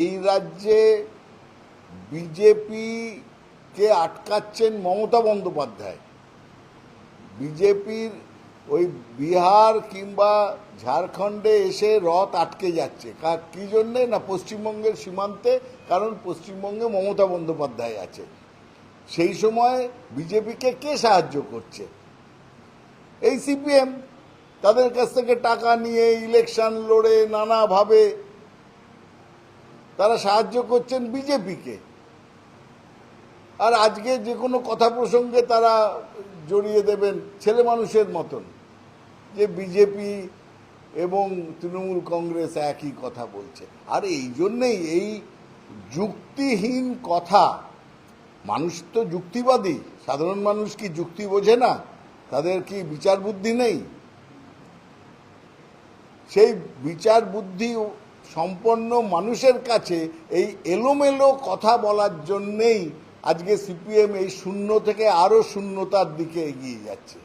এই রাজ্যে বিজেপিকে আটকাচ্ছেন মমতা বন্দ্যোপাধ্যায়। বিজেপির ওই বিহার কিংবা ঝাড়খণ্ডে এসে রথ আটকে যাচ্ছে। কা- কি জন্যে? না পশ্চিমবঙ্গের সীমান্তে? কারণ পশ্চিমবঙ্গে মমতা বন্দ্যোপাধ্যায় আছে। সেই সময় বিজেপিকে কে সাহায্য করছে? এই সিপিএম। তাদের কাছ থেকে টাকা নিয়ে ইলেকশন লড়ে নানাভাবে তারা সাহায্য করছেন বিজেপিকে। আর আজকে যে কোনো কথা প্রসঙ্গে তারা জড়িয়ে দেবেন ছেলে মানুষের মতন যে বিজেপি এবং তৃণমূল কংগ্রেস একই কথা বলছে। আর এই জন্যেই এই যুক্তিহীন কথা, মানুষ তো যুক্তিবাদী, সাধারণ মানুষ কি যুক্তি বোঝে না? তাদের কি বিচার বুদ্ধি নেই? সেই বিচার বুদ্ধি সম্পন্ন মানুষের কাছে এই এলোমেলো কথা বলার জন্যেই আজকে সিপিএম এই শূন্য থেকে আরও শূন্যতার দিকে এগিয়ে যাচ্ছে।